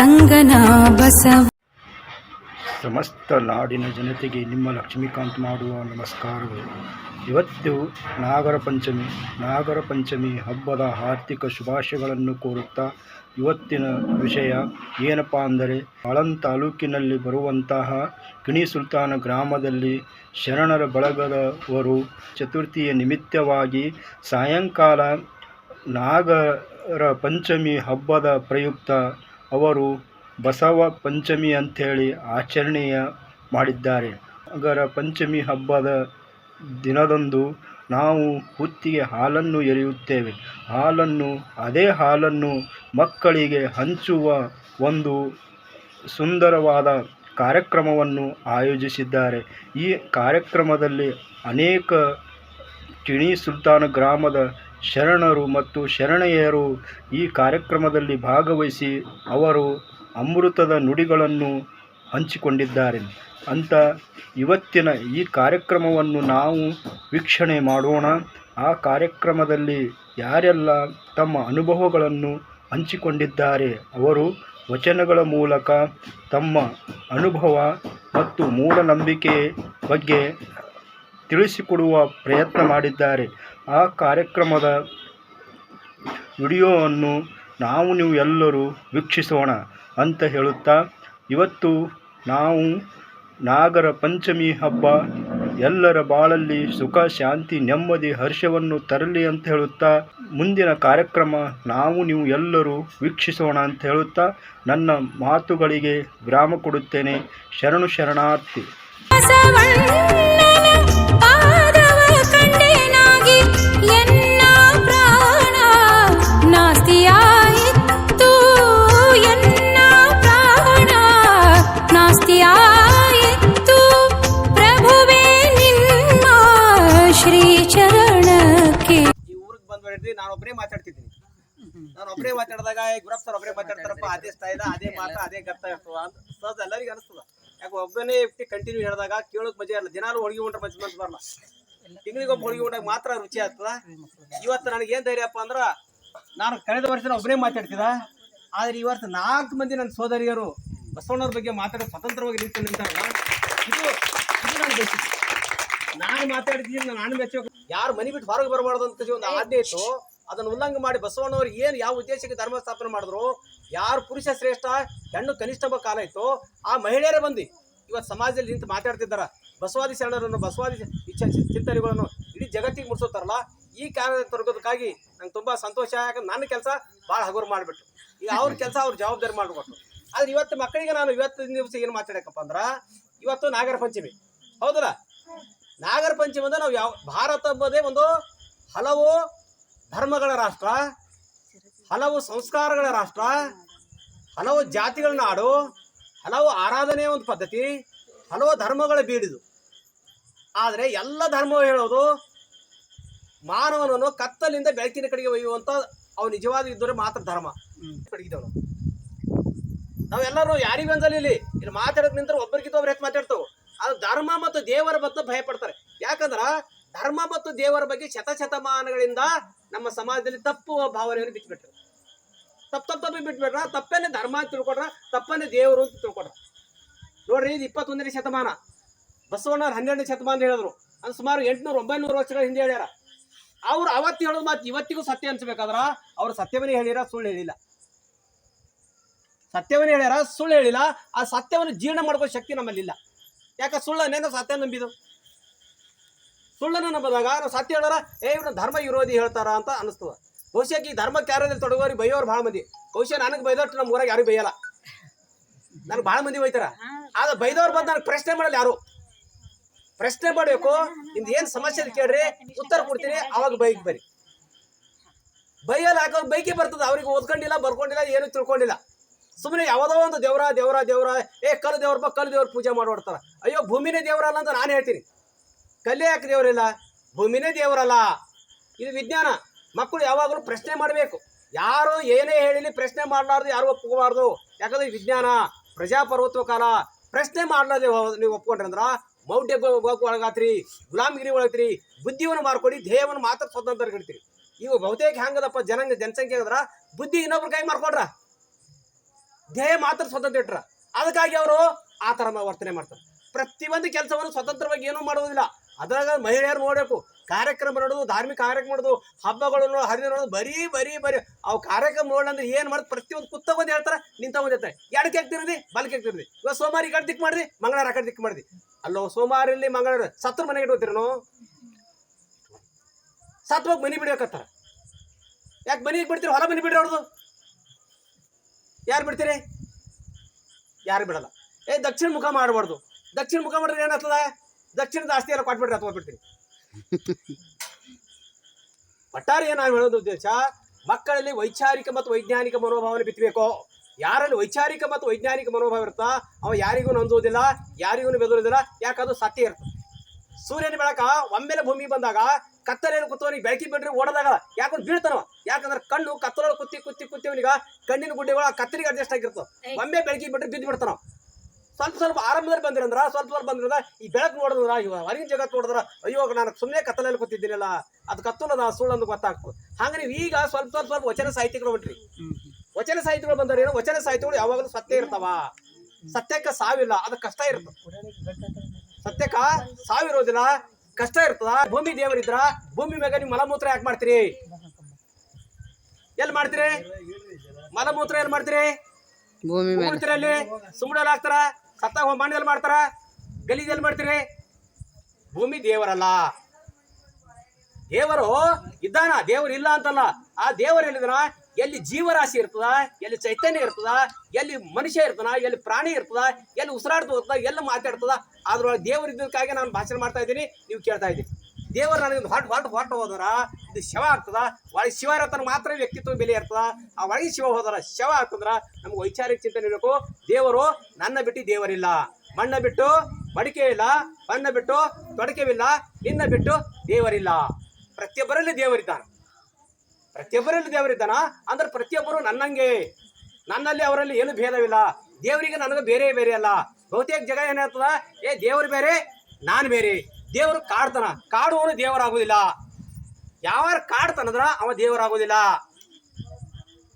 ಸಂಗನ ಬಸವ. ಸಮಸ್ತ ನಾಡಿನ ಜನತೆಗೆ ನಿಮ್ಮ ಲಕ್ಷ್ಮೀಕಾಂತ್ ಮಾಡುವ ನಮಸ್ಕಾರಗಳು. ಇವತ್ತು ನಾಗರ ಪಂಚಮಿ. ನಾಗರ ಪಂಚಮಿ ಹಬ್ಬದ ಆರ್ಥಿಕ ಶುಭಾಶಯಗಳನ್ನು ಕೋರುತ್ತಾ ಇವತ್ತಿನ ವಿಷಯ ಏನಪ್ಪ ಅಂದರೆ ಹಳಂ ತಾಲೂಕಿನಲ್ಲಿ ಬರುವಂತಹ ಕಿಣಿ ಸುಲ್ತಾನ ಗ್ರಾಮದಲ್ಲಿ ಶರಣರ ಬಳಗದವರು ಚತುರ್ಥಿಯ ನಿಮಿತ್ತವಾಗಿ ಸಾಯಂಕಾಲ ನಾಗರ ಪಂಚಮಿ ಹಬ್ಬದ ಪ್ರಯುಕ್ತ ಅವರು ಬಸವ ಪಂಚಮಿ ಅಂಥೇಳಿ ಆಚರಣೆಯ ಮಾಡಿದ್ದಾರೆ. ಅದರ ಪಂಚಮಿ ಹಬ್ಬದ ದಿನದಂದು ನಾವು ಹುತ್ತಿಗೆ ಹಾಲನ್ನು ಎರೆಯುತ್ತೇವೆ. ಹಾಲನ್ನು, ಅದೇ ಹಾಲನ್ನು ಮಕ್ಕಳಿಗೆ ಹಂಚುವ ಒಂದು ಸುಂದರವಾದ ಕಾರ್ಯಕ್ರಮವನ್ನು ಆಯೋಜಿಸಿದ್ದಾರೆ. ಈ ಕಾರ್ಯಕ್ರಮದಲ್ಲಿ ಅನೇಕ ಕಿಣಿ ಸುಲ್ತಾನ ಗ್ರಾಮದ ಶರಣರು ಮತ್ತು ಶರಣೆಯರು ಈ ಕಾರ್ಯಕ್ರಮದಲ್ಲಿ ಭಾಗವಹಿಸಿ ಅವರು ಅಮೃತದ ನುಡಿಗಳನ್ನು ಹಂಚಿಕೊಂಡಿದ್ದಾರೆ. ಅಂತ ಇವತ್ತಿನ ಈ ಕಾರ್ಯಕ್ರಮವನ್ನು ನಾವು ವೀಕ್ಷಣೆ ಮಾಡೋಣ. ಆ ಕಾರ್ಯಕ್ರಮದಲ್ಲಿ ಯಾರೆಲ್ಲ ತಮ್ಮ ಅನುಭವಗಳನ್ನು ಹಂಚಿಕೊಂಡಿದ್ದಾರೆ, ಅವರು ವಚನಗಳ ಮೂಲಕ ತಮ್ಮ ಅನುಭವ ಮತ್ತು ಮೂಢನಂಬಿಕೆ ಬಗ್ಗೆ ತಿಳಿಸಿಕೊಡುವ ಪ್ರಯತ್ನ ಮಾಡಿದ್ದಾರೆ. ಆ ಕಾರ್ಯಕ್ರಮದ ವಿಡಿಯೋವನ್ನು ನಾವು ನೀವು ಎಲ್ಲರೂ ವೀಕ್ಷಿಸೋಣ ಅಂತ ಹೇಳುತ್ತಾ, ಇವತ್ತು ನಾವು ನಾಗರ ಪಂಚಮಿ ಹಬ್ಬ, ಎಲ್ಲರ ಬಾಳಲ್ಲಿ ಸುಖ, ಶಾಂತಿ, ನೆಮ್ಮದಿ, ಹರ್ಷವನ್ನು ತರಲಿ ಅಂತ ಹೇಳುತ್ತಾ, ಮುಂದಿನ ಕಾರ್ಯಕ್ರಮ ನಾವು ನೀವು ಎಲ್ಲರೂ ವೀಕ್ಷಿಸೋಣ ಅಂತ ಹೇಳುತ್ತಾ, ನನ್ನ ಮಾತುಗಳಿಗೆ ವಿರಾಮ ಕೊಡುತ್ತೇನೆ. ಶರಣು ಶರಣಾರ್ಥಿ. ಒಬ್ಬರೇ ಮಾತಾಡ್ತಿದ್ದೀನಿ. ನಾನು ಒಬ್ಬರೇ ಮಾತಾಡಿದಾಗ ಏ ಗುರಪ್ಪ ಸರ್ ಒಬ್ಬರೇ ಮಾತಾಡ್ತಾರಪ್ಪ ಅದೇ ಸ್ಟೈಲ ಅದೇ ಮಾತ ಅದೇ ಗರ್ತ ಇರ್ತದ ಅಂತ. ಸಹಜ ಎಲ್ಲರಿಗೂ ಅನಿಸ್ತದ. ಯಾಕೆ ಒಬ್ಬನೇ ಇಟ್ಟು ಕಂಟಿನ್ಯೂ ಹೇಳಿದಾಗ ಕೇಳೋಕ್ ಮಜಾ ಇರಲ್ಲ ದಿನಾಲು ಹೋಳಿಗೆ ಉಂಟ್ರೆ ಮಜಾ ಮನ್ಸು ಬರಲ್ಲ ತಿಂಗಳಿಗೆ ಒಬ್ಬ ಹೋಳಿಗೆ ಉಂಟಾಗ ಮಾತ್ರ ರುಚಿ ಆಗ್ತದ. ಇವತ್ತು ನನಗೆ ಏನ್ ಧೈರ್ಯಪ್ಪ ಅಂದ್ರ ನಾನು ಕಳೆದ ವರ್ಷ ಒಬ್ಬನೇ ಮಾತಾಡ್ತಿದ ಆದ್ರೆ ಈ ವರ್ಷ ನಾಲ್ಕು ಮಂದಿ ನನ್ನ ಸೋದರಿಯರು ಬಸವಣ್ಣವ್ರ ಬಗ್ಗೆ ಮಾತಾಡೋ ಸ್ವತಂತ್ರವಾಗಿ ನಿಂತು ನಿಂತಾರಲ್ಲ. ಇದು ಇದು ನಾನು ಮಾತಾಡ್ತೀನಿ ನಾನು ಮಾತಾಡ್ತೀನಿ ನಾನು ಮೆಚ್ಚಬೇಕು. ಯಾರು ಮನೆ ಬಿಟ್ಟು ಹೊರಗೆ ಬರಬಾರ್ದು ಅಂತ ಒಂದು ಆದ್ಯ ಇತ್ತು. ಅದನ್ನು ಉಲ್ಲಂಘ ಮಾಡಿ ಬಸವಣ್ಣವ್ರು ಏನು ಯಾವ ಉದ್ದೇಶಕ್ಕೆ ಧರ್ಮ ಸ್ಥಾಪನೆ ಮಾಡಿದ್ರು? ಯಾರು ಪುರುಷ ಶ್ರೇಷ್ಠ? ಹೆಣ್ಣು ಕನಿಷ್ಠ ಎಂಬ ಕಾಲ ಇತ್ತು. ಆ ಮಹಿಳೆಯರೇ ಬಂದು ಇವತ್ತು ಸಮಾಜದಲ್ಲಿ ನಿಂತು ಮಾತಾಡ್ತಿದ್ದಾರ. ಬಸವಾದಿ ಶರಣರನ್ನು, ಬಸವಾದಿ ಇಚ್ಛಾ ಚಿಂತನೆಗಳನ್ನು ಇಡೀ ಜಗತ್ತಿಗೆ ಮುಟ್ಸೋತಾರಲ್ಲ ಈ ಕಾರ್ಯ ತೊಡಗೋದಕ್ಕಾಗಿ ನಂಗೆ ತುಂಬ ಸಂತೋಷ. ಯಾಕಂದ್ರೆ ನನ್ನ ಕೆಲಸ ಭಾಳ ಹಗುರು ಮಾಡಿಬಿಟ್ಟು ಈಗ ಅವ್ರ ಕೆಲಸ ಅವ್ರ ಜವಾಬ್ದಾರಿ ಮಾಡಿಕೊಟ್ಟು ಆದ್ರೆ ಇವತ್ತು ಮಕ್ಕಳಿಗೆ ನಾನು ಇವತ್ತಿನ ದಿವಸ ಏನು ಮಾತಾಡಕಪ್ಪ ಅಂದ್ರೆ, ಇವತ್ತು ನಾಗರ ಪಂಚಮಿ. ಹೌದಲ್ಲ? ನಾಗರ ಪಂಚಮಿ ಅಂದ್ರೆ ನಾವು ಯಾವ ಭಾರತ ಒಂದು ಹಲವು ಧರ್ಮಗಳ ರಾಷ್ಟ್ರ, ಹಲವು ಸಂಸ್ಕಾರಗಳ ರಾಷ್ಟ್ರ, ಹಲವು ಜಾತಿಗಳ ನಾಡು, ಹಲವು ಆರಾಧನೆಯ ಒಂದು ಪದ್ಧತಿ, ಹಲವು ಧರ್ಮಗಳ ಬೀಡಿದು. ಆದರೆ ಎಲ್ಲ ಧರ್ಮವು ಹೇಳೋದು ಮಾನವನನ್ನು ಕತ್ತಲಿಂದ ಬೆಳಕಿನ ಕಡೆಗೆ ಒಯ್ಯುವಂಥ ಅವು ನಿಜವಾದ ಇದ್ದರೆ ಮಾತ್ರ ಧರ್ಮ. ಕಡೆಗಿದ್ದವನು ನಾವೆಲ್ಲರೂ ಯಾರಿಗೆ ಅನ್ಸಲ್ಲ ಇಲ್ಲಿ. ಇಲ್ಲಿ ಮಾತಾಡೋದು ನಿಂತರೆ ಒಬ್ಬರಿಗಿಂತ ಒಬ್ಬರು ಹೆಚ್ಚು ಮಾತಾಡ್ತಾವೆ. ಅದು ಧರ್ಮ ಮತ್ತು ದೇವರ ಬಗ್ಗೆ ಭಯಪಡ್ತಾರೆ. ಯಾಕಂದ್ರ ಧರ್ಮ ಮತ್ತು ದೇವರ ಬಗ್ಗೆ ಶತಶತಮಾನಗಳಿಂದ ನಮ್ಮ ಸಮಾಜದಲ್ಲಿ ತಪ್ಪು ಭಾವನೆಯನ್ನು ಬಿಟ್ಬಿಟ್ರು ತಪ್ಪು ತಪ್ಪು ತಪ್ಪು ಬಿಟ್ಬಿಟ್ರ ತಪ್ಪನ್ನೇ ಧರ್ಮ ಅಂತ ತಿಳ್ಕೊಟ್ರ ತಪ್ಪನ್ನೇ ದೇವರು ಅಂತ ತಿಳ್ಕೊಟ್ರ ನೋಡ್ರಿ, ಇದು ಇಪ್ಪತ್ತೊಂದನೇ ಶತಮಾನ. ಬಸವಣ್ಣವ್ರು ಹನ್ನೆರಡನೇ ಶತಮಾನ ಹೇಳಿದ್ರು. ಅದು ಸುಮಾರು ಎಂಟುನೂರು, ಒಂಬೈನೂರು ವರ್ಷಗಳ ಹಿಂದೆ ಹೇಳ್ಯಾರ. ಅವ್ರು ಅವತ್ತು ಹೇಳೋದು ಮಾತು ಇವತ್ತಿಗೂ ಸತ್ಯ ಅನ್ಸ್ಬೇಕಾದ್ರ, ಅವ್ರು ಸತ್ಯವನ್ನೇ ಹೇಳಿರ, ಸುಳ್ಳು ಹೇಳಿಲ್ಲ. ಸತ್ಯವನ್ನೇ ಹೇಳ್ಯಾರ, ಸುಳ್ಳು ಹೇಳಿಲ್ಲ. ಆ ಸತ್ಯವನ್ನು ಜೀರ್ಣ ಮಾಡ್ಕೋ ಶಕ್ತಿ ನಮ್ಮಲ್ಲಿಲ್ಲ. ಯಾಕೆ ಸುಳ್ಳು ಸತ್ಯ ನಂಬಿದು ಸುಳ್ಳನ್ನು ನಂಬಿದಾಗ ನಾವು ಸತ್ಯ ಹೇಳಾರ, ಏ ಇವ್ರನ್ನ ಧರ್ಮ ವಿರೋಧಿ ಹೇಳ್ತಾರ ಅಂತ ಅನಿಸ್ತದ ಬಹುಶಃ ಈ ಧರ್ಮ ಕಾರ್ಯದಲ್ಲಿ ತೊಡಗೋರಿ ಬೈಯೋರು ಭಾಳ ಮಂದಿ. ಬಹುಶಃ ನನಗೆ ಬೈದಷ್ಟು ನಮ್ಮ ಊರಾಗ ಯಾರು ಬೈಯಲ್ಲ. ನನಗೆ ಭಾಳ ಮಂದಿ ಬೈತಾರ. ಆದ್ರೆ ಬೈದವ್ರು ಬಂದು ನನಗೆ ಪ್ರಶ್ನೆ ಮಾಡಲ್ಲ ಯಾರು. ಪ್ರಶ್ನೆ ಮಾಡಬೇಕು, ನಿಮ್ದು ಏನು ಸಮಸ್ಯೆ ಕೇಳ್ರಿ, ಉತ್ತರ ಕೊಡ್ತೀನಿ, ಅವಾಗ ಬೈಕ್ ಬರಿ ಬೈಯಲ್ಲ ಯಾಕಂದ್ರೆ ಬೈಕಿ ಬರ್ತದೆ, ಅವ್ರಿಗೆ ಓದ್ಕೊಂಡಿಲ್ಲ, ಬರ್ಕೊಂಡಿಲ್ಲ, ಏನು ತಿಳ್ಕೊಂಡಿಲ್ಲ. ಸುಮ್ಮನೆ ಯಾವುದೋ ಒಂದು ದೇವರ ದೇವರ ದೇವರ, ಏ ಕಲ್ ದೇವ್ರಪ್ಪ ಕಲ್ ದೇವ್ರ ಪೂಜೆ ಮಾಡ್ಬಿಡ್ತಾರ ಅಯ್ಯೋ, ಭೂಮಿನೇ ದೇವರಲ್ಲ ಅಂತ ನಾನು ಹೇಳ್ತೀನಿ. ಕಲ್ಲೇ ಯಾಕೆ ದೇವರಿಲ್ಲ? ಭೂಮಿನೇ ದೇವರಲ್ಲ. ಇದು ವಿಜ್ಞಾನ. ಮಕ್ಕಳು ಯಾವಾಗಲೂ ಪ್ರಶ್ನೆ ಮಾಡಬೇಕು. ಯಾರು ಏನೇ ಹೇಳಿಲಿ ಪ್ರಶ್ನೆ ಮಾಡಲಾರ್ದು, ಯಾರು ಒಪ್ಕೋಬಾರ್ದು? ಯಾಕಂದ್ರೆ ವಿಜ್ಞಾನ. ಪ್ರಜಾಪ್ರಭುತ್ವ ಕಾಲ. ಪ್ರಶ್ನೆ ಮಾಡ್ಲಾರ್ದೆ ನೀವು ಒಪ್ಕೊಂಡ್ರೆ ಅಂದ್ರೆ ಮೌಢ್ಯ ಒಳಗಾತ್ರಿ, ಗುಲಾಮಗಿರಿ ಒಳಗ್ತೀರಿ ಬುದ್ಧಿವನ್ನು ಮಾರ್ಕೊಡಿ, ಧ್ಯೇಯವನ್ನು ಮಾತ್ರ ಸ್ವತಂತ್ರ ಇಡ್ತೀರಿ. ಇವು ಬಹುತೇಕ ಹೆಂಗದಪ್ಪ ಜನಾಂಗ ಜನಸಂಖ್ಯೆ ಅಂದ್ರ ಬುದ್ಧಿ ಇನ್ನೊಬ್ರ ಕೈ ಮಾರ್ಕೊಡ್ರ ಧ್ಯೇಯ ಮಾತ್ರ ಸ್ವತಂತ್ರ ಇಟ್ರ. ಅದಕ್ಕಾಗಿ ಅವರು ಆ ಥರ ವರ್ತನೆ ಮಾಡ್ತಾರೆ. ಪ್ರತಿಯೊಂದು ಕೆಲಸವನ್ನು ಸ್ವತಂತ್ರವಾಗಿ ಏನೂ ಮಾಡೋದಿಲ್ಲ ಅದ್ರಾಗ ಮಹಿಳೆಯರು ನೋಡಬೇಕು. ಕಾರ್ಯಕ್ರಮ ನೋಡೋದು, ಧಾರ್ಮಿಕ ಕಾರ್ಯಕ್ರಮ ನೋಡೋದು ಹಬ್ಬಗಳನ್ನು ಹರಿದ ನೋಡೋದು ಬರೀ ಬರೀ ಬರೀ ಅವು ಕಾರ್ಯಕ್ರಮ ನೋಡಂದ್ರೆ ಏನು ಮಾಡೋದು ಪ್ರತಿಯೊಂದು ಕುತ್ತ ಒಂದು ಹೇಳ್ತಾರೆ, ನಿಂತ ಒಂದು ಹೇಳ್ತಾರೆ. ಎಡಕ್ಕೆ ಹಾಕ್ತಿರದಿ, ಬಲಕ್ಕೆ ಹಾಕ್ತಿರದಿ. ಇವಾಗ ಸೋಮವಾರ ಈ ಕಡೆ ದಿಕ್ಕು ಮಾಡಿದಿ, ಮಂಗಳವಾರ ಆ ಕಡೆ ಮಾಡಿದಿ. ಅಲ್ಲೋ ಸೋಮವಾರ ಇಲ್ಲಿ ಮಂಗಳವಾರ, ಸತ್ರ ಮನೆಗೆ ಇಟ್ಕೋತೀರನು ಸತ್ವಾಗ ಮನೆ ಬಿಡ್ಬೇಕತ್ತಾರ. ಯಾಕೆ ಮನೆಗೆ ಬಿಡ್ತೀರಿ, ಹೊಲ ಮನೆ ಬಿಡ್ರಿ ಅವ್ರದ್ದು ಯಾರು ಬಿಡ್ತೀರಿ? ಯಾರು ಬಿಡಲ್ಲ. ಏ, ದಕ್ಷಿಣ ಮುಖ ಮಾಡಬಾರ್ದು. ದಕ್ಷಿಣ ಮುಖ ಮಾಡಿದ್ರೆ ಏನಾಗ್ತದ ದಕ್ಷಿಣದ ಆಸ್ತಿ ಎಲ್ಲ ಕೊಟ್ಬಿಡ್ರಿ ಅಥವಾ ಬಿಡ್ತೀನಿ ಒಟ್ಟಾರೆ ನಾವು ಹೇಳೋದು ಉದ್ದೇಶ ಮಕ್ಕಳಲ್ಲಿ ವೈಚಾರಿಕ ಮತ್ತು ವೈಜ್ಞಾನಿಕ ಮನೋಭಾವನೆ ಬಿತ್ತಬೇಕು ಯಾರಲ್ಲಿ ವೈಚಾರಿಕ ಮತ್ತು ವೈಜ್ಞಾನಿಕ ಮನೋಭಾವ ಇರುತ್ತಾ ಅವ ಯಾರಿಗೂ ನಂದುವುದಿಲ್ಲ ಯಾರಿಗೂ ಬೆದರುವುದಿಲ್ಲ ಯಾಕಂದ್ರೆ ಸತ್ಯ ಇರ್ತದೆ ಸೂರ್ಯನ ಬೆಳಕ ಒಮ್ಮೆಲೆ ಭೂಮಿ ಬಂದಾಗ ಕತ್ತಲೆಯಲ್ಲಿ ಕುತ್ತವನಿಗೆ ಬೆಳಕಿ ಬಿಡ್ರಿ ಓಡದಾಗ ಯಾಕಂದ್ರೆ ಬೀಳ್ತಾನವ. ಯಾಕಂದ್ರೆ ಕಣ್ಣು ಕತ್ತಲೊಳಗೆ ಕುತ್ತಿ ಕುತ್ತಿ ಕುತ್ತಿವನಿಗ ಕಣ್ಣಿನ ಗುಡ್ಡೆಗಳ ಕತ್ತಲಿಗೆ ಅಡ್ಜಸ್ಟ್ ಆಗಿರ್ತವೆ. ಒಮ್ಮೆ ಬೆಳಕಿ ಬಿಟ್ಟರೆ ಬಿದ್ದು ಬಿಡ್ತಾನ ಸ್ವಲ್ಪ ಸ್ವಲ್ಪ ಆರಂಭದಲ್ಲಿ ಬಂದಿರಂದ್ರ ಸ್ವಲ್ಪ ಸ್ವಲ್ಪ ಬಂದಿರಂದ್ರ ಈ ಬೆಳಕು ನೋಡಿದ್ರ ಇವ ಹೊರಗಿನ ಜಗತ್ತು ನೋಡಿದ್ರ ಅಯ್ಯೋ ನಾನು ಸುಮ್ಮನೆ ಕತ್ತಲಲ್ಲಿ ಕೂತಿದ್ದೀನಲ್ಲ ಅದು ಕತ್ತಲದ ಸುಳ್ಳು ಅಂತ ಗೊತ್ತಾಗ್ತದೆ. ಹಾಗೆ ನೀವು ಈಗ ಸ್ವಲ್ಪ ಸ್ವಲ್ಪ ಸ್ವಲ್ಪ ವಚನ ಸಾಹಿತ್ಯಗಳು ಬಿಟ್ರಿ ವಚನ ಸಾಹಿತ್ಯಗಳು ಬಂದ್ರೆ ಏನು? ವಚನ ಸಾಹಿತ್ಯಗಳು ಯಾವಾಗಲೂ ಸತ್ಯ ಇರ್ತಾವ. ಸತ್ಯಕ್ಕೆ ಸಾವಿಲ್ಲ ಅದು ಕಷ್ಟ ಇರ್ತದೆ. ಸತ್ಯಕ್ಕ ಸಾವಿರೋದಿಲ್ಲ ಕಷ್ಟ ಇರ್ತದ. ಭೂಮಿ ದೇವರಿದ್ರ ಭೂಮಿ ಮ್ಯಾಗ ನೀವು ಮಲಮೂತ್ರ ಯಾಕೆ ಮಾಡ್ತೀರಿ? ಎಲ್ಲಿ ಮಾಡ್ತೀರಿ? ಮಲಮೂತ್ರ ಎಲ್ಲಿ ಮಾಡ್ತೀರಿ? ಭೂಮಿ ಮೇಲೆ ಸುಮ್ಮನೆ ಹಾಕ್ತಾರ? ಹೋಗಿ ಮಣ್ಣಲ್ಲಿ ಮಾಡ್ತಾರ? ಗಲೀಜಲ್ಲಿ ಮಾಡ್ತೀರಿ? ಭೂಮಿ ದೇವರಲ್ಲ. ದೇವರು ಇದ್ದಾನ, ದೇವರು ಇಲ್ಲ ಅಂತಲ್ಲ. ಆ ದೇವರು ಎಲ್ಲಿದನ ಎಲ್ಲಿ ಜೀವರಾಶಿ ಇರ್ತದ, ಎಲ್ಲಿ ಚೈತನ್ಯ ಇರ್ತದ, ಎಲ್ಲಿ ಮನುಷ್ಯ ಇರ್ತದ, ಎಲ್ಲಿ ಪ್ರಾಣಿ ಇರ್ತದ, ಎಲ್ಲಿ ಉಸಿರಾಡ್ತಾ ಇರ್ತದ ಎಲ್ಲಿ ಮಾತಾಡ್ತದ, ಅದ್ರೊಳಗೆ ದೇವರು ಇದ್ದಕ್ಕಾಗಿ ನಾನು ಭಾಷಣ ಮಾಡ್ತಾ ಇದ್ದೀನಿ, ನೀವು ಕೇಳ್ತಾ ಇದ್ದೀನಿ ದೇವರು ನನಗೆ ಹೊಟ್ಟು ಹೊಟ್ಟು ಹೊಟ್ಟು ಹೋದ್ರ ಇದು ಶವ ಆಗ್ತದ? ಒಳಗೆ ಶಿವ ಇರತ್ತನ ಮಾತ್ರ ವ್ಯಕ್ತಿತ್ವ ಬೆಲೆ ಇರ್ತದ? ಆ ಒಳಗೆ ಶಿವ ಹೋದ್ರ ಶವ ಆಗ್ತದ್ರ ನಮ್ಗೆ ವೈಚಾರಿಕ ಚಿಂತನೆ ಇರಬೇಕು. ದೇವರು ನನ್ನ ಬಿಟ್ಟು ದೇವರಿಲ್ಲ. ಮಣ್ಣ ಬಿಟ್ಟು ಮಡಿಕೆ ಇಲ್ಲ, ಬಣ್ಣ ಬಿಟ್ಟು ತೊಡಕೆವಿಲ್ಲ, ನಿನ್ನ ಬಿಟ್ಟು ದೇವರಿಲ್ಲ. ಪ್ರತಿಯೊಬ್ಬರಲ್ಲಿ ದೇವರಿದ್ದಾನೆ. ಪ್ರತಿಯೊಬ್ಬರಲ್ಲಿ ದೇವರಿದ್ದಾನ ಅಂದ್ರೆ ಪ್ರತಿಯೊಬ್ಬರು ನನ್ನಂಗೆ. ನನ್ನಲ್ಲಿ ಅವರಲ್ಲಿ ಏನು ಭೇದವಿಲ್ಲ. ದೇವರಿಗೆ ನನಗೆ ಬೇರೆ ಬೇರೆ ಅಲ್ಲ. ಬಹುತೇಕ ಜಗ ಏನಾಗ್ತದ? ಏ, ದೇವರು ಬೇರೆ, ನಾನು ಬೇರೆ. ದೇವರು ಕಾಡ್ತಾನ. ಕಾಡುವವನು ದೇವರಾಗುವುದಿಲ್ಲ. ಯಾವಾಗ ಕಾಡ್ತಾನಂದ್ರ ಅವ ದೇವರಾಗುವುದಿಲ್ಲ.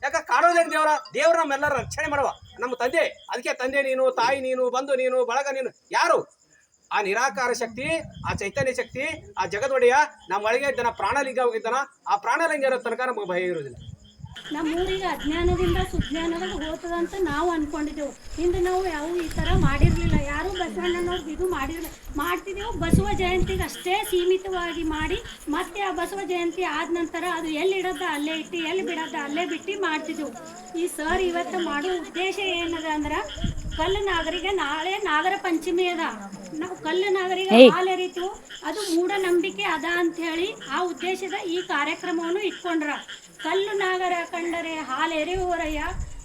ಯಾಕ ಕಾಡೋದೇನು ದೇವರ? ದೇವರು ನಮ್ಮೆಲ್ಲರ ರಕ್ಷಣೆ ಮಾಡುವ. ನಮ್ಮ ತಂದೆ, ಅದಕ್ಕೆ ತಂದೆ ನೀನು, ತಾಯಿ ನೀನು, ಬಂಧು ನೀನು, ಬಳಗ ನೀನು, ಯಾರು? ಆ ನಿರಾಕಾರ ಶಕ್ತಿ, ಆ ಚೈತನ್ಯ ಶಕ್ತಿ, ಆ ಜಗದೊಡೆಯ ನಮ್ಮ ಒಳಗೆ ಇದ್ದಾನ ಪ್ರಾಣಲಿಂಗ ಹೋಗಿದ್ದಾನ ಆ ಪ್ರಾಣಲಿಂಗ ಇರೋ ತನಕ ನಮಗೆ ಭಯ ಇರುವುದಿಲ್ಲ. ನಮ್ಮ ಊರಿಗೆ ಅಜ್ಞಾನದಿಂದ ಸುಜ್ಞಾನದಾಗ ಹೋಗ್ತದಂತ ನಾವು ಅನ್ಕೊಂಡಿದ್ದೆವು. ಹಿಂದೆ ನಾವು ಯಾವ ಈ ತರ ಮಾಡಿರಲಿಲ್ಲ. ಯಾರು ಬಸವಣ್ಣನವ್ರದ್ದು ಇದು ಮಾಡಿರಲಿಲ್ಲ ಮಾಡ್ತಿದ್ದೆವು ಬಸವ ಜಯಂತಿಗೆ ಅಷ್ಟೇ ಸೀಮಿತವಾಗಿ ಮಾಡಿ ಮತ್ತೆ ಆ ಬಸವ ಜಯಂತಿ ಆದ ನಂತರ ಅದು ಎಲ್ಲಿ ಇಡೋದ ಅಲ್ಲೇ ಇಟ್ಟು ಎಲ್ಲಿ ಬಿಡದ ಅಲ್ಲೇ ಬಿಟ್ಟು ಮಾಡ್ತಿದ್ದೆವು. ಈ ಸರ್ ಇವತ್ತು ಮಾಡೋ ಉದ್ದೇಶ ಏನದ ಅಂದ್ರೆ ಕಲ್ಲು ನಾಗರಿಗೆ ನಾಳೆ ನಾಗರ ಪಂಚಮಿ ಅದ. ನಾವು ಕಲ್ಲು ನಾಗರಿಗೆ ಹಾಲೆರಿತು ಅದು ಮೂಢನಂಬಿಕೆ ಅದ ಅಂತ ಹೇಳಿ ಆ ಉದ್ದೇಶದ ಈ ಕಾರ್ಯಕ್ರಮವನ್ನು ಇಟ್ಕೊಂಡ್ರ. ಕಲ್ಲು ನಾಗರ ಕಂಡರೆ ಹಾಲೆರೆಯುವರಯ್ಯ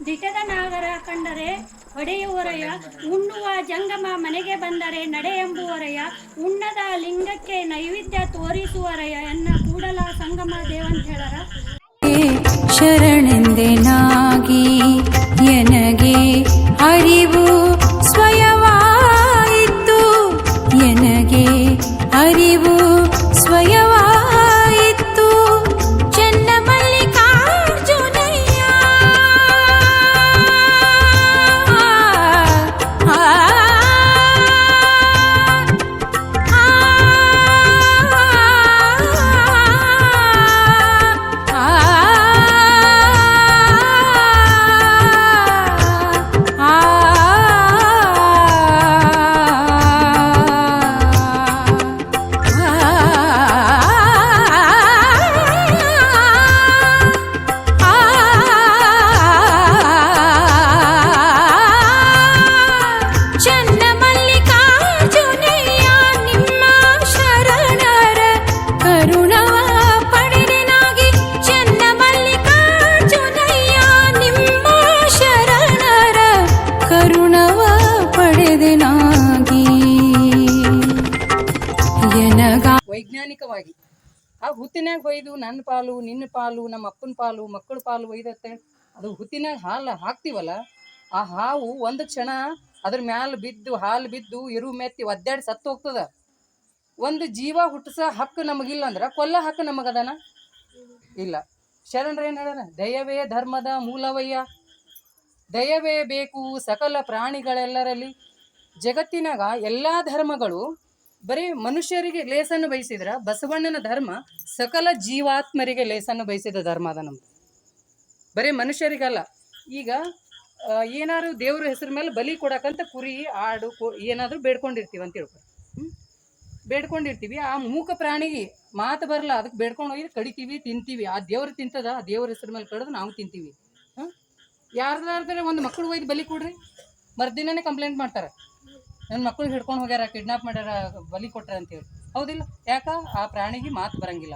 ದಿಟದ ನಾಗರ ಕಂಡರೆ ಹೊಡೆಯುವರಯ್ಯ ಉಣ್ಣುವ ಜಂಗಮ ಮನೆಗೆ ಬಂದರೆ ನಡೆ ಎಂಬುವರಯ್ಯ ಉಣ್ಣದ ಲಿಂಗಕ್ಕೆ ನೈವೇದ್ಯ ತೋರಿಸುವರಯ್ಯ ಎನ್ನ ಕೂಡಲ ಸಂಗಮ ದೇವಂತ ಹೇಳರ ಶರಣೆಂದೆನಾಗಿ ಹುತ್ತಿನಾಗ ಒಯ್ದು ನನ್ನ ಪಾಲು ನಿನ್ನ ಪಾಲು ನಮ್ಮ ಅಪ್ಪನ ಪಾಲು, ಮಕ್ಕಳ ಪಾಲು ಒಯ್ದತ್ತೆ. ಅದು ಹುತ್ತಿನಾಗ ಹಾಲು ಹಾಕ್ತೀವಲ್ಲ, ಆ ಹಾವು ಒಂದು ಕ್ಷಣ ಅದ್ರ ಮ್ಯಾಲ ಬಿದ್ದು, ಹಾಲು ಬಿದ್ದು, ಇರು ಮೆತ್ತಿ ಒದ್ದಾಡಿ ಸತ್ತು ಹೋಗ್ತದ. ಒಂದು ಜೀವ ಹುಟ್ಟಿಸ ಹಕ್ಕು ನಮಗಿಲ್ಲ ಅಂದ್ರೆ ಕೊಲ್ಲ ಹಕ್ಕು ನಮಗದನ? ಇಲ್ಲ. ಶರಣರು ಏನು ಹೇಳ್ಯಾರ ದಯವೇ ಧರ್ಮದ ಮೂಲವಯ್ಯ. ದಯವೇ ಬೇಕು ಸಕಲ ಪ್ರಾಣಿಗಳೆಲ್ಲರಲ್ಲಿ. ಜಗತ್ತಿನಾಗ ಎಲ್ಲ ಧರ್ಮಗಳು ಬರೀ ಮನುಷ್ಯರಿಗೆ ಲೇಸನ್ನು ಬಯಸಿದ್ರ ಬಸವಣ್ಣನ ಧರ್ಮ ಸಕಲ ಜೀವಾತ್ಮರಿಗೆ ಲೇಸನ್ನು ಬಯಸಿದ ಧರ್ಮ ಅದ ನಮ್ದು. ಬರೀ ಮನುಷ್ಯರಿಗಲ್ಲ. ಈಗ ಏನಾದ್ರು ದೇವ್ರ ಹೆಸರು ಮೇಲೆ ಬಲಿ ಕೊಡಕಂತ ಕುರಿ, ಆಡು ಏನಾದರೂ ಬೇಡ್ಕೊಂಡಿರ್ತೀವಿ ಅಂತ ಹ್ಮ್? ಬೇಡ್ಕೊಂಡಿರ್ತೀವಿ. ಆ ಮೂಕ ಪ್ರಾಣಿಗೆ ಮಾತು ಬರಲ್ಲ. ಅದಕ್ಕೆ ಬೇಡ್ಕೊಂಡು ಹೋಗಿ ಕಡಿತೀವಿ, ತಿಂತೀವಿ. ಆ ದೇವ್ರು ತಿಂತದ, ಆ ದೇವ್ರ ಹೆಸರು ಮೇಲೆ ಕಡಿದು ನಾವು ತಿಂತೀವಿ. ಹಾಂ ಯಾರ್ದಾರ್ದಾರೆ ಒಂದು ಮಕ್ಕಳು ಒಯ್ದು ಬಲಿ ಕೊಡ್ರಿ. ಮರ್ದಿನೇ ಕಂಪ್ಲೇಂಟ್ ಮಾಡ್ತಾರೆ. ನನ್ನ ಮಕ್ಕಳು ಹಿಡ್ಕೊಂಡು ಹೋಗ್ಯಾರ ಕಿಡ್ನಾಪ್ ಮಾಡ್ಯಾರ, ಬಲಿ ಕೊಟ್ರ ಅಂತೇಳಿ. ಹೌದಿಲ್ಲ? ಯಾಕ? ಆ ಪ್ರಾಣಿಗೆ ಮಾತು ಬರಂಗಿಲ್ಲ.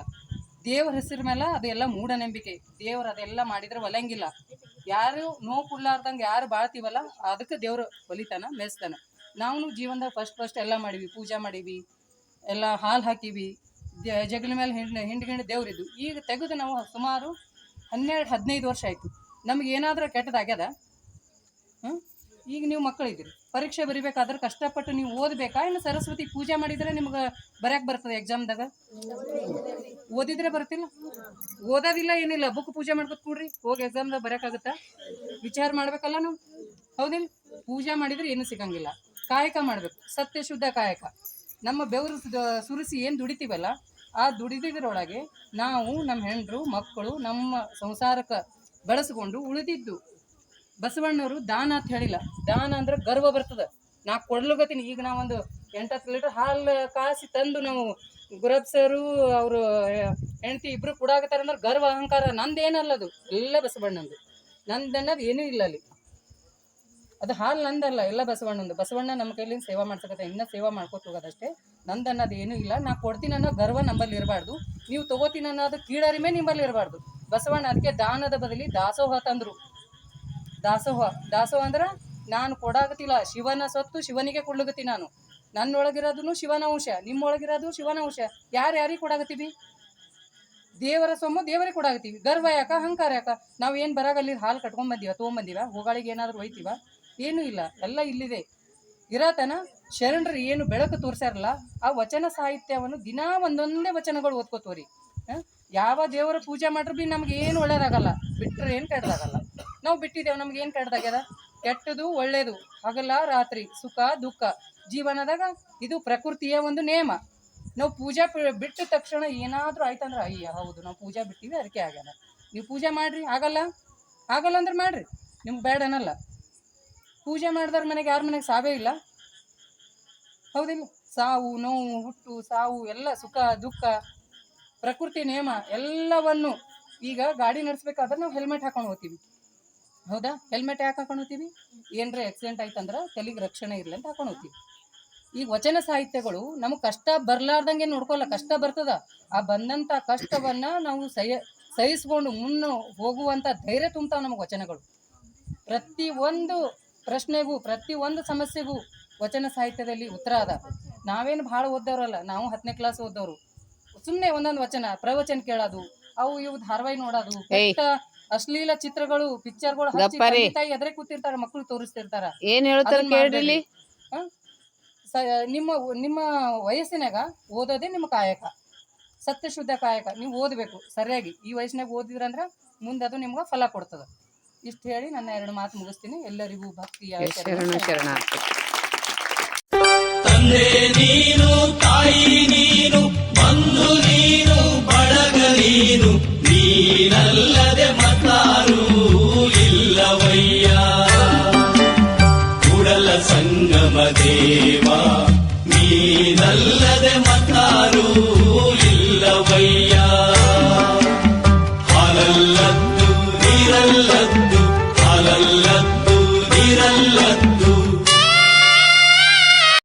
ದೇವ್ರ ಹೆಸರು ಮೇಲೆ ಅದೆಲ್ಲ ಮೂಢನಂಬಿಕೆ. ದೇವ್ರು ಅದೆಲ್ಲ ಮಾಡಿದ್ರೆ ಒಲಂಗಿಲ್ಲ. ಯಾರು ನೋವು ಕೊಡ್ಲಾರ್ದಂಗೆ ಯಾರು ಬಾಳ್ತೀವಲ್ಲ, ಅದಕ್ಕೆ ದೇವ್ರು ಒಲಿತಾನ ಮೆಸ್ತಾನ ನಾವು ಜೀವನದಾಗ ಫಸ್ಟ್ ಫಸ್ಟ್ ಎಲ್ಲ ಮಾಡೀವಿ. ಪೂಜೆ ಮಾಡೀವಿ, ಎಲ್ಲ ಹಾಲು ಹಾಕೀವಿ. ಜಗಲಿ ಮೇಲೆ ಹಿಂಡ್ ಹಿಂಡ್ಗಿಂಡ್ ದೇವ್ರಿದ್ದು ಈಗ ತೆಗೆದು ನಾವು ಸುಮಾರು ಹನ್ನೆರಡು, ಹದಿನೈದು ವರ್ಷ ಆಯಿತು. ನಮ್ಗೆ ಏನಾದರೂ ಕೆಟ್ಟದಾಗ್ಯದ? ಹ್ಞೂ ಈಗ ನೀವು ಮಕ್ಕಳಿದ್ದೀರಿ. ಪರೀಕ್ಷೆ ಬರಿಬೇಕಾದ್ರೆ ಕಷ್ಟಪಟ್ಟು ನೀವು ಓದಬೇಕಾ? ಇನ್ನು ಸರಸ್ವತಿ ಪೂಜೆ ಮಾಡಿದರೆ ನಿಮ್ಗೆ ಬರೆಯಕ್ಕೆ ಬರ್ತದೆ ಎಕ್ಸಾಮ್ದಾಗ ಓದಿದ್ರೆ ಬರ್ತಿಲ್ಲ? ಓದೋದಿಲ್ಲ ಏನಿಲ್ಲ ಬುಕ್ ಪೂಜೆ ಮಾಡ್ಕೊತ ಕೂಡ್ರಿ. ಹೋಗಿ ಎಕ್ಸಾಮ್ದಾಗ ಬರೋಕ್ಕಾಗುತ್ತಾ ವಿಚಾರ ಮಾಡಬೇಕಲ್ಲ ನಾವು. ಹೌದಿಲ್ಲ? ಪೂಜೆ ಮಾಡಿದ್ರೆ ಏನೂ ಸಿಗಂಗಿಲ್ಲ. ಕಾಯಕ ಮಾಡಬೇಕು. ಸತ್ಯ ಶುದ್ಧ ಕಾಯಕ. ನಮ್ಮ ಬೆವರು ಸುರಿಸಿ ಏನು ದುಡಿತೀವಲ್ಲ, ಆ ದುಡಿದಿದ್ರೊಳಗೆ ನಾವು ನಮ್ಮ ಹೆಂಡರು, ಮಕ್ಕಳು ನಮ್ಮ ಸಂಸಾರಕ್ಕೆ ಬಳಸ್ಕೊಂಡು ಉಳಿದಿದ್ದು. ಬಸವಣ್ಣವರು ದಾನ ಅಂತ ಹೇಳಿಲ್ಲ. ದಾನ ಅಂದ್ರೆ ಗರ್ವ ಬರ್ತದೆ. ನಾ ಕೊಡ್ಲಗತ್ತೀನಿ ಈಗ ನಾವೊಂದು ಎಂಟತ್ತು ಲೀಟರ್ ಹಾಲು ಕಾಸಿ ತಂದು ನಾವು ಗುರಬ್ ಸರು, ಅವರು ಹೆಂಡತಿ ಇಬ್ರು ಕೊಡಾಕತ್ತಾರ ಅಂದ್ರೆ ಗರ್ವ, ಅಹಂಕಾರ. ನಂದೇನಲ್ಲ ಅದು. ಎಲ್ಲ ಬಸವಣ್ಣಂದು. ನಂದು ಅನ್ನೋದು ಏನೂ ಇಲ್ಲ ಅಲ್ಲಿ. ಅದು ಹಾಲು ನಂದಲ್ಲ, ಎಲ್ಲ ಬಸವಣ್ಣಂದು. ಬಸವಣ್ಣ ನಮ್ಮ ಕೈಲಿಂದ ಸೇವಾ ಮಾಡ್ಸಕತ್ತೆ. ಇನ್ನೂ ಸೇವಾ ಮಾಡ್ಕೊತ ಹೋಗೋದಷ್ಟೇ ನಂದು ಅನ್ನೋದು ಏನೂ ಇಲ್ಲ. ನಾ ಕೊಡ್ತೀನಿ ಅನ್ನೋ ಗರ್ವ ನಂಬಲ್ಲಿ ಇರಬಾರ್ದು. ನೀವು ತಗೋತೀನಿ ಅನ್ನೋದು ಕೀಳರಿಮೆ ನಿಂಬಲ್ಲಿ ಇರಬಾರ್ದು. ಬಸವಣ್ಣ ಅದಕ್ಕೆ ದಾನದ ಬದಲಿ ದಾಸೋಹ ತಂದ್ರು. ದಾಸೋಹ ದಾಸೋಹ ಅಂದ್ರೆ ನಾನು ಕೊಡಾಗತಿಲ್ಲ, ಶಿವನ ಸತ್ತು ಶಿವನಿಗೆ ಕೊಡ್ಲಗತಿ ನಾನು. ನನ್ನೊಳಗಿರೋದು ಶಿವನ ಅಂಶ ನಿಮ್ಮೊಳಗಿರೋದು ಶಿವನ ಅಂಶ ಯಾರು ಯಾರಿಗೆ ಕೊಡಾಕತ್ತೀವಿ ದೇವರ ಸೊಮ್ಮ ದೇವರಿಗೆ ಕೊಡಾಕತ್ತೀವಿ ಗರ್ವ ಯಾಕ? ಅಹಂಕಾರ ಯಾಕ? ನಾವು ಏನು ಬರಾಗಲ್ಲಿ ಹಾಲು ಕಟ್ಕೊಂಡ್ ಬಂದೀವ ತೊಗೊಂಬಂದೀವ ಹೋಗಾಳಿಗೆ ಏನಾದರೂ ಒಯ್ತೀವ ಏನೂ ಇಲ್ಲ. ಎಲ್ಲ ಇಲ್ಲಿದೆ. ಇರತನ ಶರಣರು ಏನು ಬೆಳಕು ತೋರ್ಸ್ಯಾರಲ್ಲ, ಆ ವಚನ ಸಾಹಿತ್ಯವನ್ನು ದಿನಾ ಒಂದೊಂದೇ ವಚನಗಳು ಓದ್ಕೋತವ್ರಿ? ಯಾವ ದೇವರ ಪೂಜೆ ಮಾಡ್ರು ಬಿ ನಮ್ಗೆ ಏನು ಒಳ್ಳೇದಾಗಲ್ಲ. ಬಿಟ್ಟರೆ ಏನು ಕೆಟ್ಟದಾಗಲ್ಲ ನಾವು ಬಿಟ್ಟಿದ್ದೇವೆ, ನಮ್ಗೆ ಏನು ಕೆಟ್ಟದಾಗ್ಯದ ಕೆಟ್ಟದು ಒಳ್ಳೇದು, ಹಗಲ ರಾತ್ರಿ ಸುಖ ದುಃಖ. ಜೀವನದಾಗ ಇದು ಪ್ರಕೃತಿಯ ಒಂದು ನೇಮ. ನಾವು ಪೂಜಾ ಬಿಟ್ಟ ತಕ್ಷಣ ಏನಾದರೂ ಆಯ್ತಂದ್ರೆ ಅಯ್ಯ, ಹೌದು, ನಾವು ಪೂಜಾ ಬಿಟ್ಟಿವಿ, ಅದಕ್ಕೆ ಆಗ್ಯದ. ನೀವು ಪೂಜೆ ಮಾಡಿರಿ, ಆಗಲ್ಲ? ಆಗಲ್ಲ ಅಂದ್ರೆ ಮಾಡಿರಿ, ನಿಮ್ಗೆ ಬೇಡ ಅನ್ನಲ್ಲ. ಪೂಜೆ ಮಾಡಿದವ್ರ ಮನೆಗೆ ಯಾರ ಮನೆಗೆ ಸಾವೇ ಇಲ್ಲ. ಹೌದಿಲ್ಲ? ಸಾವು, ನೋವು, ಹುಟ್ಟು, ಸಾವು, ಎಲ್ಲ ಸುಖ, ದುಃಖ, ಪ್ರಕೃತಿ ನಿಯಮ ಎಲ್ಲವನ್ನು ಈಗ ಗಾಡಿ ನಡೆಸ್ಬೇಕಾದ್ರೆ ನಾವು ಹೆಲ್ಮೆಟ್ ಹಾಕೊಂಡು ಹೋಗ್ತೀವಿ. ಹೌದಾ? ಹೆಲ್ಮೆಟ್ ಯಾಕೆ ಹಾಕೊಂಡು ಹೋಗ್ತೀವಿ? ಏನರ ಆಕ್ಸಿಡೆಂಟ್ ಆಯ್ತಂದ್ರೆ ತಲೆಗೆ ರಕ್ಷಣೆ ಇರಲಿ ಅಂತ ಹಾಕೊಂಡು ಹೋಗ್ತೀವಿ. ಈಗ ವಚನ ಸಾಹಿತ್ಯಗಳು ನಮಗೆ ಕಷ್ಟ ಬರಲಾರ್ದಂಗೆ ನೋಡ್ಕೊಲ್ಲ ಕಷ್ಟ ಬರ್ತದ. ಆ ಬಂದಂಥ ಕಷ್ಟವನ್ನ ನಾವು ಸಹ ಸಹಿಸ್ಕೊಂಡು ಮುನ್ನ ಹೋಗುವಂಥ ಧೈರ್ಯ ತುಂಬ್ತಾವ ನಮಗೆ ವಚನಗಳು. ಪ್ರತಿ ಒಂದು ಪ್ರಶ್ನೆಗೂ ಪ್ರತಿ ಒಂದು ಸಮಸ್ಯೆಗೂ ವಚನ ಸಾಹಿತ್ಯದಲ್ಲಿ ಉತ್ತರ ಅದ. ನಾವೇನು ಭಾಳ ಓದ್ದವ್ರಲ್ಲ ನಾವು ಹತ್ತನೇ ಕ್ಲಾಸ್ ಓದೋರು ಸುಮ್ಮನೆ ಒಂದೊಂದು ವಚನ ಪ್ರವಚನ ಕೇಳೋದು ಅವು ಇವು ಧಾರವಾಹಿ ನೋಡೋದು ಕೆಟ್ಟ ಅಶ್ಲೀಲ ಚಿತ್ರಗಳು ಪಿಕ್ಚರ್ಗಳು ಹಚ್ಚಿ ಗಪ್ಪರಿ. ತಂದೆ ತಾಯಿ ಎದುರೇ ಕೂತಿರ್ತಾರ ಮಕ್ಕಳು ತೋರಿಸ್ತಿರ್ತಾರ. ಏನ್ ಹೇಳ್ತಾರೆ ಅದನ್ನ ಕೇಳ್ರಿ ಇಲ್ಲಿ ಹ? ಸ- ನಿಮ್ಮ ನಿಮ್ಮ ವಯಸ್ಸಿನಾಗ ಓದೋದೇ ನಿಮ್ಮ ಕಾಯಕ. ಸತ್ಯ ಶುದ್ಧ ಕಾಯಕ. ನೀವು ಓದಬೇಕು ಸರಿಯಾಗಿ. ಈ ವಯಸ್ಸಿನಾಗ ಓದಿದ್ರಂದ್ರ ಮುಂದೆ ಅದು ನಿಮ್ಗೆ ಫಲ ಕೊಡ್ತದ. ಇಷ್ಟು ಹೇಳಿ ನನ್ನ ಎರಡು ಮಾತು ಮುಗಿಸ್ತೀನಿ. ಎಲ್ಲರಿಗೂ ಭಕ್ತಿಯ ಶರಣ ಶರಣಾರ್ಥಿ. ತಂದೆ ನೀನು ತಾಯಿ ನೀನು